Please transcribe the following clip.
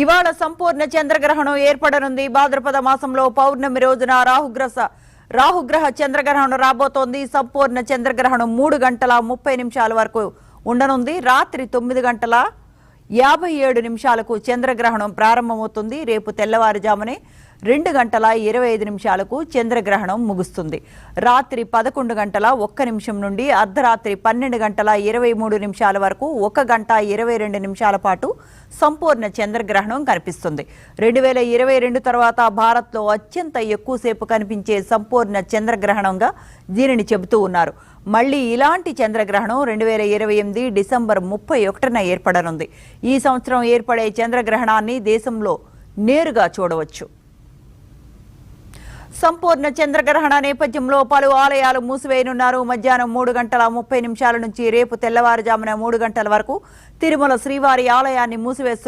ఇవాళ సంపూర్ణ చంద్రగ్రహణం ఏర్పడనుంది. భాద్రపద మాసంలో పౌర్ణమి రోజున రాహుగ్రస రాహుగ్రహ చంద్రగ్రహణం రాబోతోంది. సంపూర్ణ చంద్రగ్రహణం మూడు గంటల ముప్పై నిమిషాల వరకు ఉండనుంది. రాత్రి తొమ్మిది గంటల యాభై ఏడు నిమిషాలకు చంద్రగ్రహణం ప్రారంభమవుతుంది. రేపు తెల్లవారుజామునే రెండు గంటల ఇరవై ఐదు నిమిషాలకు చంద్రగ్రహణం ముగుస్తుంది. రాత్రి పదకొండు గంటల ఒక్క నిమిషం నుండి అర్ధరాత్రి పన్నెండు గంటల ఇరవై మూడు నిమిషాల వరకు ఒక గంట ఇరవై రెండు నిమిషాల పాటు సంపూర్ణ చంద్రగ్రహణం కనిపిస్తుంది. రెండు వేల ఇరవై రెండు తర్వాత భారత్లో అత్యంత ఎక్కువసేపు కనిపించే సంపూర్ణ చంద్రగ్రహణంగా దీనిని చెబుతూ ఉన్నారు. మళ్ళీ ఇలాంటి చంద్రగ్రహణం రెండు వేల ఇరవై ఎనిమిది డిసెంబర్ ముప్పై ఒకటిన ఏర్పడనుంది. ఈ సంవత్సరం ఏర్పడే చంద్రగ్రహణాన్ని దేశంలో నేరుగా చూడవచ్చు. సంపూర్ణ చంద్రగ్రహణ నేపథ్యంలో పలు ఆలయాలు మూసివేయనున్నారు. మధ్యాహ్నం మూడు గంటల ముప్పై నిమిషాల నుంచి రేపు తెల్లవారుజామున మూడు గంటల వరకు తిరుమల శ్రీవారి ఆలయాన్ని మూసివేస్తున్నారు.